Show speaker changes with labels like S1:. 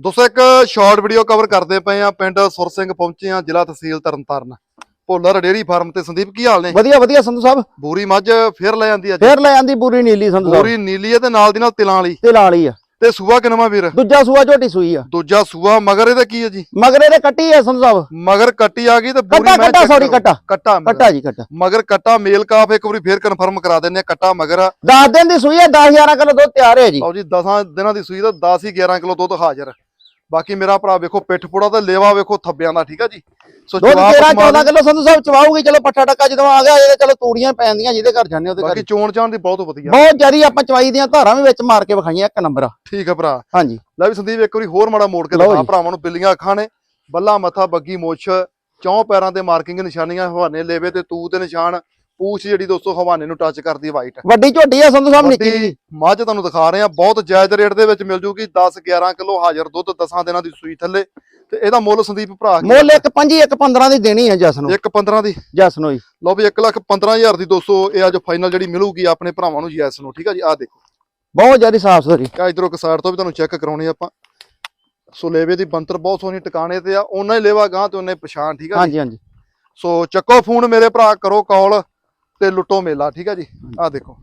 S1: ਦੋਸਤੋ ਇੱਕ short video cover ਕਰਦੇ ਪਏ ਆ ਪਿੰਡ ਸੁਰ ਸਿੰਘ ਪਹੁੰਚੇ ਆ ਜ਼ਿਲ੍ਹਾ ਤਹਿਸੀਲ ਤਰਨਤਾਰਨ। ਭੋਲਰ ਡੇਰੀ ਫਾਰਮ ਤੇ ਸੰਦੀਪ ਕੀ ਹਾਲ ਨੇ?
S2: ਵਧੀਆ ਵਧੀਆ ਸੰਧੂ ਸਾਹਿਬ।
S1: ਬੂਰੀ ਮੱਝ ਫੇਰ ਲੈ ਜਾਂਦੀ ਅੱਜ?
S2: ਫੇਰ ਲੈ ਆਂਦੀ ਪੂਰੀ ਨੀਲੀ ਸੰਧੂ ਸਾਹਿਬ।
S1: ਪੂਰੀ ਨੀਲੀ ਹੈ ਤੇ ਨਾਲ ਦੀ ਨਾਲ ਤਿਲਾਂ ਵਾਲੀ।
S2: ਤੇ ਲਾਲੀ ਆ।
S1: ਤੇ ਸੂਆ ਕਿਨਵਾ ਵੀਰ?
S2: ਦੂਜਾ ਸੂਆ ਝੋਟੀ ਸੂਈ ਆ।
S1: ਦੂਜਾ ਸੂਆ ਮਗਰ ਇਹਦਾ ਕੀ ਹੈ ਜੀ?
S2: ਮਗਰ ਇਹਦੇ ਕੱਟੀ ਆ ਸੰਧੂ ਸਾਹਿਬ।
S1: ਮਗਰ ਕੱਟੀ ਆ ਗਈ ਤੇ
S2: ਕੱਟਾ
S1: ਮੈਂ
S2: ਕੱਟਾ ਸੌਰੀ। ਕੱਟਾ।
S1: ਕੱਟਾ।
S2: ਕੱਟਾ ਜੀ ਕੱਟਾ।
S1: ਮਗਰ ਕੱਟਾ ਮੇਲ ਕਾਫ ਇੱਕ ਵਾਰੀ ਫੇਰ ਕਨਫਰਮ ਕਰਾ ਦਿੰਨੇ ਆ ਕੱਟਾ ਮਗਰ ਆ।
S2: 10 ਦਿਨ ਦੀ ਸੂਈ ਆ 10 11 ਕਿਲੋ ਦੁੱਧ ਤਿਆਰ ਹੈ ਜੀ।
S1: ਲਓ ਜੀ 10 ਦਿਨਾਂ ਦੀ ਸੂਈ ਦਾ 10 ਹੀ 11 ਕਿਲੋ ਦੁੱਧ ਹਾਜ਼ਰ। ਬਾਕੀ ਮੇਰਾ ਭਰਾ ਵੇਖੋ ਪਿੱਠ ਪੁੜਾ ਤੇ ਲੇਵਾ ਵੇਖੋ ਥੱਬਿਆਂ ਦਾ ਠੀਕ ਆ ਜੀ? ਸੋ
S2: ਦੁੱਧ
S1: ਜਵਾਬ
S2: 13
S1: ਕਮਾਲ
S2: 14 ਕਿਲੋ ਸੰਧੂ ਸਾਹਿਬ ਚਵਾਉਗੀ ਚਲੋ ਪੱਠਾ ਟੱਕਾ ਜਦੋਂ ਆ ਗਿਆ ਇਹਦੇ ਚਲੋ ਤੂੜੀਆਂ ਪੈਂਦੀਆਂ ਜਿਹਦੇ ਘਰ ਜਾਂਦੇ ਉਹਦੇ ਘਰ
S1: ਬਾਕੀ ਚੋਣ ਚਾਣ ਦੀ ਬਹੁਤ ਵਧੀਆ।
S2: ਬਹੁਤ ਜਿਆਦੀ ਆਪਾਂ ਚਵਾਈ ਦੀਆਂ ਧਾਰਾਂ ਵੀ ਵਿੱਚ ਮਾਰ ਕੇ ਵਿਖਾਈਆਂ ਇੱਕ ਨੰਬਰ।
S1: ਠੀਕ ਆ ਭਰਾ।
S2: ਹਾਂਜੀ।
S1: ਲੈ ਵੀ ਸੰਦੀਪ ਇੱਕ ਵਾਰੀ ਹੋਰ ਮਾੜਾ ਮੋੜ ਕੇ ਦਿਖਾ। ਭਰਾਵਾਂ ਨੂੰ ਬਿੱਲੀਆਂ ਅੱਖਾਂ ਨੇ। ਬੱਲਾ ਮੱਥਾ ਬੱਗੀ ਮੁੱਛ ਚੌਂ ਪੈਰਾਂ ਤੇ ਮਾਰਕਿੰਗ ਨਿਸ਼ਾਨੀਆਂ ਹਵਾਨੇ ਲੇਵੇ ਤੇ ਤੂ ਤੇ ਨਿਸ਼ਾਨ। ਪੂਛ ਜਿਹੜੀ ਦੋਸਤੋ ਹਵਾਨੇ ਨੂੰ ਟੱਚ ਕਰਦੀ ਵਾਈਟ
S2: ਵੱਡੀ ਝੋਟੀ ਆ ਸੰਧੂ ਸਾਹਿਬ ਨਿੱਕੀ ਜੀ।
S1: ਮੱਝ ਤੁਹਾਨੂੰ ਦਿਖਾ ਰਹੇ ਆ ਬਹੁਤ ਜਾਇਜ਼ ਰੇਟ ਦੇ ਵਿੱਚ ਮਿਲ ਜੂਗੀ 10 11 ਕਿਲੋ ਹਾਜ਼ਰ ਦੁੱਧ 10 ਦਿਨਾਂ ਦੀ ਸੂਈ ਥੱਲੇ। ਤੇ ਇਹਦਾ ਮੁੱਲ ਸੰਦੀਪ ਭਰਾ
S2: ਮੁੱਲ ਇੱਕ 5 ਇੱਕ 15 ਦੀ ਦੇਣੀ ਹੈ ਜਸ ਨੂੰ।
S1: ਇੱਕ 15 ਦੀ।
S2: ਜਸ ਨੂੰ ਹੀ
S1: ਲਓ ਵੀ 1 ਲੱਖ 15000 ਦੀ ਦੋਸਤੋ ਇਹ ਅੱਜ ਫਾਈਨਲ ਜਿਹੜੀ ਮਿਲੂਗੀ ਆਪਣੇ ਭਰਾਵਾਂ ਨੂੰ ਯੈਸ ਨੂੰ ਠੀਕ ਆ ਜੀ? ਆਹ ਦੇਖੋ।
S2: ਬਹੁਤ ਜਿਆਦੀ ਸਾਫ਼ ਸੁਥਰੀ।
S1: ਆ ਇਧਰੋਂ ਸਾਈਡ ਤੋਂ ਵੀ ਤੁਹਾਨੂੰ ਚੈੱਕ ਕਰਾਉਣੀ ਆਪਾਂ। ਸੋ ਲੇਵੇ ਦੀ ਬੰਤਰ ਬਹੁਤ ਸੋਹਣੀ ਟਿਕਾਣੇ ਤੇ ਆ ਉਹਨਾਂ ਹੀ ਲੇਵਾ ਗਾਂ ਤੇ ਉਹਨੇ ਪਛਾਣ ਠੀਕ ਆ ਜੀ?
S2: ਹਾਂਜੀ ਹਾਂਜੀ।
S1: ਸੋ ਚੱਕੋ ਫੋਨ ਮੇਰੇ ਭਰਾ ਕਰੋ ਕਾਲ ਤੇ ਲੁੱਟੋ ਮੇਲਾ ਠੀਕ ਆ ਜੀ? ਆਹ ਦੇਖੋ।